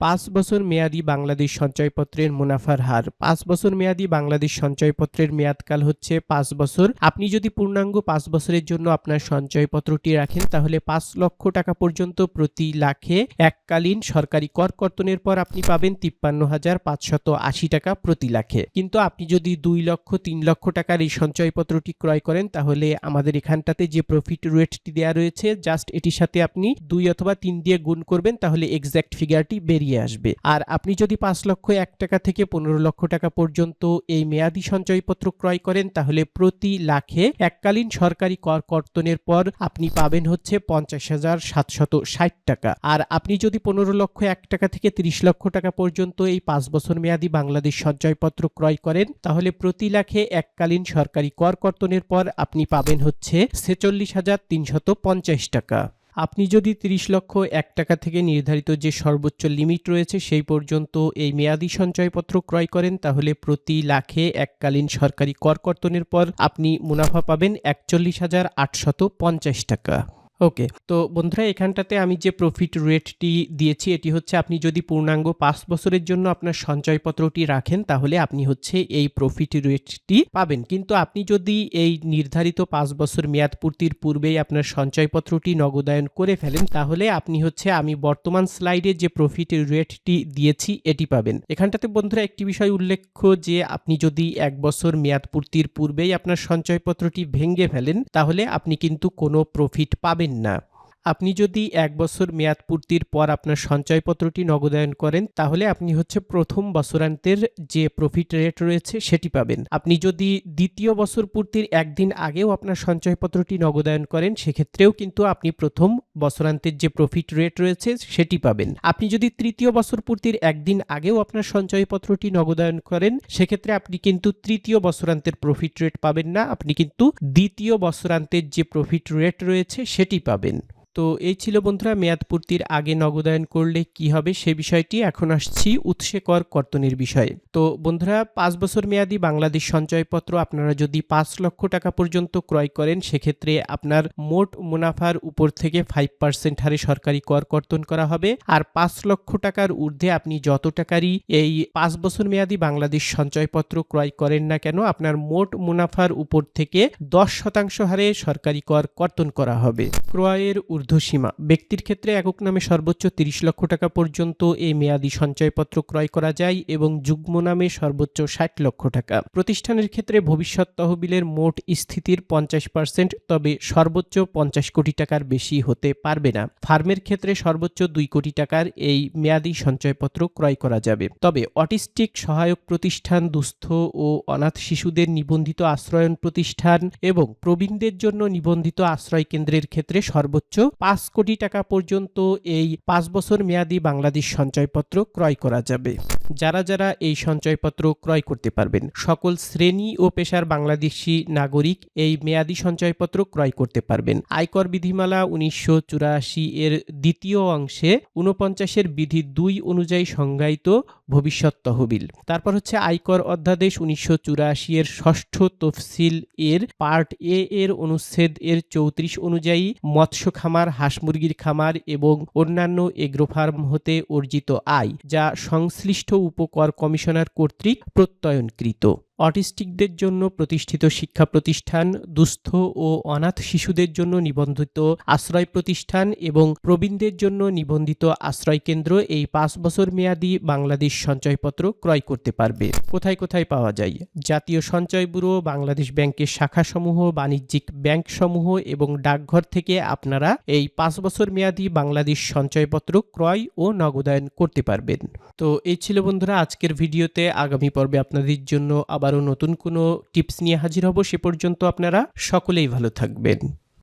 পাঁচ বছর মেয়াদি বাংলাদেশ সঞ্চয়পত্রের মুনাফার হার। পাঁচ বছর মেয়াদি বাংলাদেশ সঞ্চয়পত্রের মেয়াদকাল হচ্ছে পাঁচ বছর। আপনি যদি পূর্ণাঙ্গ পাঁচ বছরের জন্য আপনার সঞ্চয়পত্রটি রাখেন, তাহলে পাঁচ লক্ষ টাকা পর্যন্ত প্রতি লাখে এককালীন সরকারি কর কর্তনের পর আপনি পাবেন তিপ্পান্ন হাজার পাঁচশত আশি টাকা প্রতি লাখে। কিন্তু আপনি যদি দুই লক্ষ, তিন লক্ষ টাকার এই সঞ্চয়পত্রটি ক্রয় করেন, তাহলে আমাদের এখানটাতে যে প্রফিট রেটটি দেওয়া রয়েছে জাস্ট এটির সাথে আপনি দুই অথবা তিন দিয়ে গুণ করবেন, তাহলে এক্স্যাক্ট ফিগারটি বেরিয়ে আসবে। আর আপনি যদি পাঁচ লক্ষ, এক টাকা থেকে পনেরো লক্ষ টাকা পর্যন্ত এই মেয়াদি সঞ্চয়পত্র ক্রয় করেন, তাহলে প্রতি লাখে এককালীন সরকারি কর কর্তনের পর আপনি পাবেন হচ্ছে পঞ্চাশ হাজার সাতশত ষাট টাকা। আর আপনি যদি পনেরো লক্ষ, এক টাকা থেকে তিরিশ লক্ষ টাকা পর্যন্ত এই পাঁচ বছর মেয়াদি বাংলাদেশ সঞ্চয়পত্র ক্রয় করেন, তাহলে প্রতি লাখে এককালীন সরকারি কর কর্তনের পর আপনি পাবেন হচ্ছে ছেচল্লিশ হাজার তিনশত পঞ্চাশ টাকা। আপনি যদি তিরিশ লক্ষ এক টাকা থেকে নির্ধারিত যে সর্বোচ্চ লিমিট রয়েছে সেই পর্যন্ত এই মেয়াদি সঞ্চয়পত্র ক্রয় করেন, তাহলে প্রতি লাখে এককালীন সরকারি কর কর্তনের পর আপনি মুনাফা পাবেন একচল্লিশ হাজার আটশত পঞ্চাশ টাকা। ওকে তো বন্ধুরা, এখানটাতে আমি যে প্রফিট রেটটি দিয়েছি, এটি হচ্ছে আপনি যদি পূর্ণাঙ্গ পাঁচ বছরের জন্য আপনার সঞ্চয়পত্রটি রাখেন, তাহলে আপনি হচ্ছে এই প্রফিট রেটটি পাবেন। কিন্তু আপনি যদি এই নির্ধারিত পাঁচ বছর মেয়াদ পূর্তির পূর্বেই আপনার সঞ্চয়পত্রটি নগদায়ন করে ফেলেন, তাহলে আপনি হচ্ছে আমি বর্তমান স্লাইডে যে প্রফিট রেটটি দিয়েছি, এটি পাবেন। এখানটাতে বন্ধুরা, একটি বিষয় উল্লেখ্য যে আপনি যদি এক বছর মেয়াদ পূর্তির পূর্বেই আপনার সঞ্চয়পত্রটি ভেঙে ফেলেন, তাহলে আপনি কিন্তু কোনো প্রফিট পাবেন না আপনি যদি এক বছর মেয়াদ পূর্তির পর আপনার সঞ্চয়পত্রটি নগদায়ন করেন, তাহলে আপনি হচ্ছে প্রথম বছরান্তের যে প্রফিট রেট রয়েছে সেটি পাবেন। আপনি যদি দ্বিতীয় বছর পূর্তির একদিন আগেও আপনার সঞ্চয়পত্রটি নগদায়ন করেন, সেক্ষেত্রেও কিন্তু আপনি প্রথম বছরান্তের যে প্রফিট রেট রয়েছে সেটি পাবেন। আপনি যদি তৃতীয় বছর পূর্তির একদিন আগেও আপনার সঞ্চয়পত্রটি নগদায়ন করেন, সেক্ষেত্রে আপনি কিন্তু তৃতীয় বছরান্তের প্রফিট রেট পাবেন না। আপনি কিন্তু দ্বিতীয় বছরান্তের যে প্রফিট রেট রয়েছে সেটি পাবেন। তো এই ছিল বন্ধুরা মেয়াদ পূর্তির আগে নগদায়ন করলে কি হবে সে বিষয়টি। এখন আসছি উৎসে কর কর্তনের বিষয়ে। তো বন্ধুরা, পাঁচ বছর মেয়াদি বাংলাদেশ সঞ্চয়পত্র আপনারা যদি পাঁচ লক্ষ টাকা পর্যন্ত ক্রয় করেন, সেক্ষেত্রে আপনার মোট মুনাফার উপর থেকে ফাইভ পার্সেন্ট হারে সরকারি কর কর্তন করা হবে। আর পাঁচ লক্ষ টাকার ঊর্ধ্বে আপনি যত টাকারই এই পাঁচ বছর মেয়াদি বাংলাদেশ সঞ্চয়পত্র ক্রয় করেন না কেন, আপনার মোট মুনাফার উপর থেকে দশ শতাংশ হারে সরকারি কর কর্তন করা হবে। ক্রয়ের ঊর্ধ্বসীমা। ব্যক্তির ক্ষেত্রে একক নামে সর্বোচ্চ তিরিশ লক্ষ টাকা পর্যন্ত এই মেয়াদি সঞ্চয়পত্র ক্রয় করা যায় এবং যুগ্ম নামে সর্বোচ্চ ষাট লক্ষ টাকা। প্রতিষ্ঠানের ক্ষেত্রে ভবিষ্যৎ তহবিলের মোট স্থিতির পঞ্চাশ পার্সেন্ট, তবে সর্বোচ্চ পঞ্চাশ কোটি টাকার বেশি হতে পারবে না। ফার্মের ক্ষেত্রে সর্বোচ্চ দুই কোটি টাকার এই মেয়াদি সঞ্চয়পত্র ক্রয় করা যাবে। তবে অটিস্টিক সহায়ক প্রতিষ্ঠান, দুস্থ ও অনাথ শিশুদের নিবন্ধিত আশ্রয়ন প্রতিষ্ঠান এবং প্রবীণদের জন্য নিবন্ধিত আশ্রয় কেন্দ্রের ক্ষেত্রে সর্বোচ্চ পাঁচ কোটি টাকা পর্যন্ত এই পাঁচ বছর মেয়াদি বাংলাদেশ সঞ্চয়পত্র ক্রয় করা যাবে। যারা যারা এই সঞ্চয়পত্র ক্রয় করতে পারবেন। সকল শ্রেণি ও পেশার বাংলাদেশি নাগরিক এই মেয়াদি সঞ্চয়পত্র ক্রয় করতে পারবেন। আয়কর বিধিমালা উনিশশো চুরাশি এর দ্বিতীয় অংশে উনপঞ্চাশের বিধি দুই অনুযায়ী সংজ্ঞায়িত ভবিষ্যৎ তহবিল। তারপর হচ্ছে আয়কর অধ্যাদেশ উনিশশো চুরাশি এর ষষ্ঠ তফসিল এর পার্ট এ এর অনুচ্ছেদ এর চৌত্রিশ অনুযায়ী মৎস্য খামার, হাঁস মুরগির খামার এবং অন্যান্য এগ্রো ফার্ম হতে অর্জিত আয়, যা সংশ্লিষ্ট উপকর কমিশনার কর্তৃক প্রত্যয়নকৃত। অটিস্টিকদের জন্য প্রতিষ্ঠিত শিক্ষা প্রতিষ্ঠান, দুস্থ ও অনাথ শিশুদের জন্য নিবন্ধিত আশ্রয় প্রতিষ্ঠান এবং প্রবীণদের জন্য নিবন্ধিত আশ্রয় কেন্দ্র এই পাঁচ বছর মেয়াদি বাংলাদেশ সঞ্চয়পত্র ক্রয় করতে পারবে। কোথায় কোথায় পাওয়া যায়? জাতীয় সঞ্চয় ব্যুরো, বাংলাদেশ ব্যাংকের শাখাসমূহ, বাণিজ্যিক ব্যাংকসমূহ এবং ডাকঘর থেকে আপনারা এই পাঁচ বছর মেয়াদি বাংলাদেশ সঞ্চয়পত্র ক্রয় ও নগদায়ন করতে পারবেন। তো এই ছিল বন্ধুরা আজকের ভিডিওতে। আগামী পর্বে আপনাদের জন্য আবারও নতুন কোনো টিপস নিয়ে হাজির হব সে পর্যন্ত আপনারা সকলেই ভালো থাকবেন।